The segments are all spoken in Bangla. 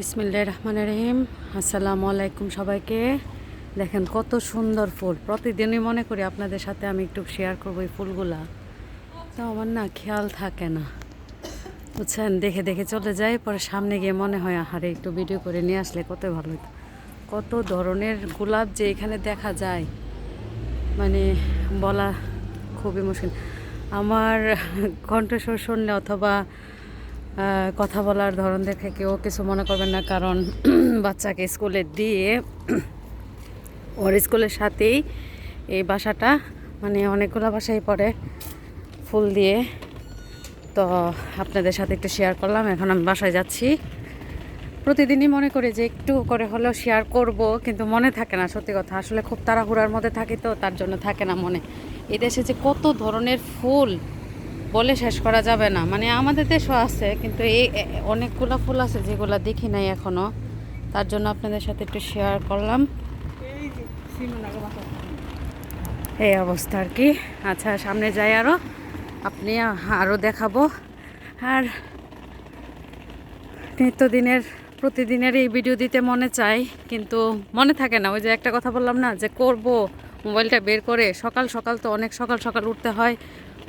বিসমিল্লাহ রহমান রহিম। আসসালামু আলাইকুম সবাইকে। দেখেন কত সুন্দর ফুল। প্রতিদিনই মনে করি আপনাদের সাথে আমি একটু শেয়ার করব এই ফুলগুলা। তো আমার না খেয়াল থাকে না। বুঝছেন? দেখে দেখে চলে যায় পরে সামনে গিয়ে মনে হয়, আহারে, একটু ভিডিও করে নিয়ে আসলে কত ভালো কত ধরনের গোলাপ যে এখানে দেখা যায়। মানে বলা খুবই মুশকিল। আমার কণ্ঠস্বর শুনলে অথবা কথা বলার ধরন দেখে কেউ কিছু মনে করবেন না, কারণ বাচ্চাকে স্কুলে দিয়ে ওর স্কুলের সাথেই এই বাসাটা মানে অনেকগুলো বাসাই পড়ে ফুল দিয়ে। তো আপনাদের সাথে একটু শেয়ার করলাম, এখন আমি বাসায় যাচ্ছি। প্রতিদিনই মনে করি যে একটু করে হলেও শেয়ার করব, কিন্তু মনে থাকে না, সত্যি কথা। আসলে খুব তাড়াহুড়ার মধ্যে থাকি তো, তার জন্য থাকে না মনে। এই দেশে যে কত ধরনের ফুল বলে শেষ করা যাবে না। মানে আমাদের দেশও আছে, কিন্তু এই অনেকগুলো ফুল আছে যেগুলো দেখি নাই এখনও। তার জন্য আপনাদের সাথে একটু শেয়ার করলাম। এই অবস্থা আর কি। আচ্ছা সামনে যাই আরও আপনি আরও দেখাবো। আর নিত্যদিনের, প্রতিদিনের এই ভিডিও দিতে মনে চাই, কিন্তু মনে থাকে না। ওই যে একটা কথা বললাম না, যে করব, মোবাইলটা বের করে, সকাল সকাল তো অনেক সকাল সকাল উঠতে হয়।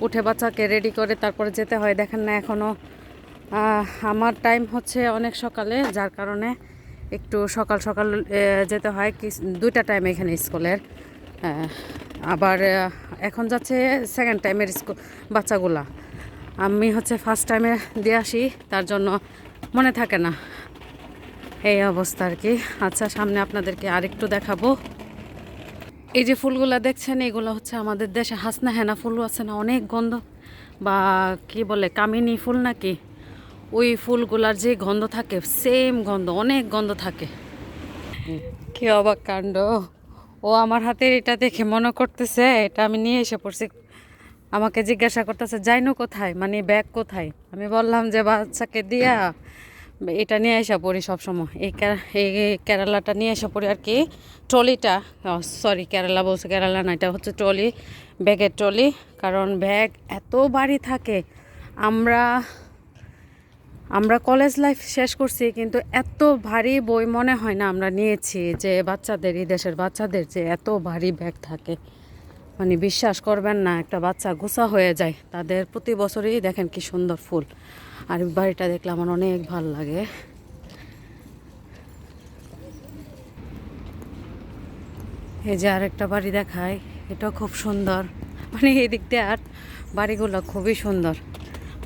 উঠে বাচ্চাকে রেডি করে তারপরে যেতে হয়। দেখেন না এখনও আমার টাইম হচ্ছে অনেক সকালে, যার কারণে একটু সকাল সকাল যেতে হয়। কি দুইটা টাইম এখানে স্কুলের আবার এখন যাচ্ছে সেকেন্ড টাইমের স্কুল বাচ্চাগুলা। আমি হচ্ছে ফার্স্ট টাইমে দিয়ে আসি, তার জন্য মনে থাকে না। এই অবস্থা আর কি। আচ্ছা সামনে আপনাদেরকে আরেকটু দেখাবো। এই যে ফুলগুলা দেখছেন, এগুলো হচ্ছে আমাদের দেশে হাসনা হেনা ফুল আছে না, অনেক গন্ধ। বা কি বলে, কামিনী ফুল নাকি? ওই ফুলগুলার যে গন্ধ থাকে সেম গন্ধ, অনেক গন্ধ থাকে। কি অবাক কাণ্ড। ও আমার হাতের এটা দেখে মনে করতেছে, এটা আমি নিয়ে এসে পড়ছি। আমাকে জিজ্ঞাসা করতেছে যাইনো কোথায়? মানে ব্যাগ কোথায়? আমি বললাম যে, বাচ্চাকে দিয়া এটা নিয়ে এসে পড়ি সবসময়। এই এই কেরালাটা নিয়ে এসে পড়ি আর কি। ট্রলিটা সরি কেরালা বলছে, কেরালা না, এটা হচ্ছে ট্রলি, ব্যাগের ট্রলি। কারণ ব্যাগ এত ভারী থাকে। আমরা আমরা কলেজ লাইফ শেষ করছি, কিন্তু এত ভারী বই মনে হয় না আমরা নিয়েছি যে বাচ্চাদের, এই দেশের বাচ্চাদের যে এত ভারী ব্যাগ থাকে। মানে বিশ্বাস করবেন না, একটা বাচ্চা গোসা হয়ে যায়। তাদের প্রতি বছরই দেখেন কি সুন্দর ফুল। আর বাড়িটা দেখলে আমার অনেক ভালো লাগে। এই যে আরেকটা বাড়ি দেখায় এটাও খুব সুন্দর। মানে এই দিক দিয়ে আর বাড়িগুলো খুবই সুন্দর।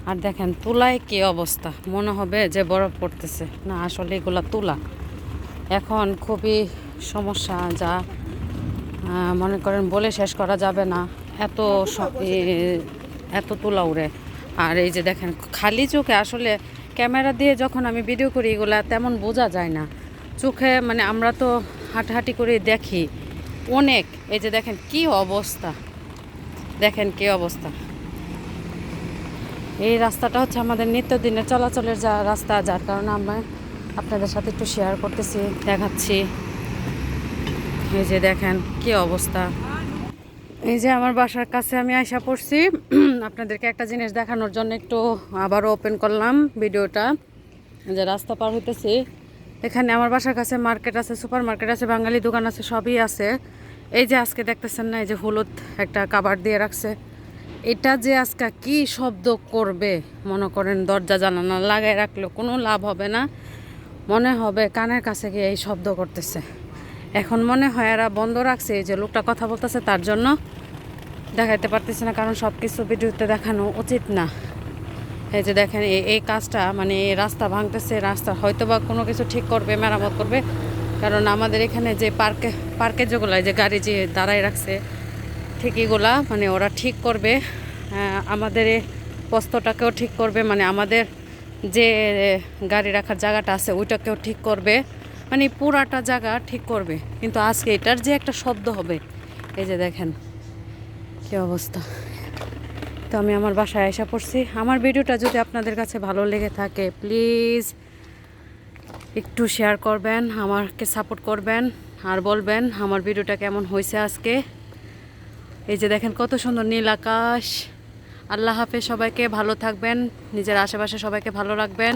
আর দেখেন তুলায় কি অবস্থা, মনে হবে যে বরফ পড়তেছে। না, আসলে এগুলা তুলা। এখন খুবই সমস্যা যা মনে করেন বলে শেষ করা যাবে না। এত এত তুলা উড়ে। আর এই যে দেখেন, খালি চোখে আসলে ক্যামেরা দিয়ে যখন আমি ভিডিও করি, এগুলা তেমন বোঝা যায় না। চোখে মানে আমরা তো হাঁটাহাঁটি করে দেখি অনেক। এই যে দেখেন কি অবস্থা। দেখেন কি অবস্থা। এই রাস্তাটা হচ্ছে আমাদের নিত্যদিনের চলাচলের যা রাস্তা, যার কারণে আমরা আপনাদের সাথে একটু শেয়ার করতেছি, দেখাচ্ছি। এই যে দেখেন কি অবস্থা। এই যে আমার বাসার কাছে আমি আশা পড়ছি। আপনাদেরকে একটা জিনিস দেখানোর জন্য একটু আবারও ওপেন করলাম ভিডিওটা। যে রাস্তা পার হইতেছি। এখানে আমার বাসার কাছে মার্কেট আছে সুপার মার্কেট আছে, বাঙালি দোকান আছে, সবই আছে। এই যে আজকে দেখতেছেন না, এই যে হলুদ একটা কাবার দিয়ে রাখছে। এটা যে আজকে কি শব্দ করবে, মনে করেন দরজা জানানা লাগাই রাখলেও কোনো লাভ হবে না। মনে হবে কানের কাছে গিয়ে এই শব্দ করতেছে। এখন মনে হয় এরা বন্ধ রাখছে যে লোকটা কথা বলতেছে তার জন্য। দেখাইতে পারতেছে না, কারণ সব কিছু ভিডিওতে দেখানো উচিত না। এই যে দেখেন এই কাজটা মানে রাস্তা ভাঙতেছে, রাস্তা হয়তো বা কোনো কিছু ঠিক করবে, মেরামত করবে। কারণ আমাদের এখানে যে পার্কে পার্কে যেগুলো যে গাড়ি যে দাঁড়ায় রাখছে, ঠিক এগুলা মানে ওরা ঠিক করবে। আমাদের এই পোস্তটাকেও ঠিক করবে মানে আমাদের যে গাড়ি রাখার জায়গাটা আছে, ওইটাকেও ঠিক করবে। মানে পুরাটা জায়গা ঠিক করবে। কিন্তু আজকে এটার যে একটা শব্দ হবে, এই যে দেখেন কি অবস্থা। তো আমি আমার বাসায় আসা পড়ছি। আমার ভিডিওটা যদি আপনাদের কাছে ভালো লেগে থাকে, প্লিজ একটু শেয়ার করবেন, আমাকে সাপোর্ট করবেন আর বলবেন আমার ভিডিওটা কেমন হয়েছে আজকে। এই যে দেখেন কত সুন্দর নীল আকাশ। আল্লাহ হাফেজ, সবাইকে ভালো থাকবেন, নিজের আশেপাশে সবাইকে ভালো রাখবেন।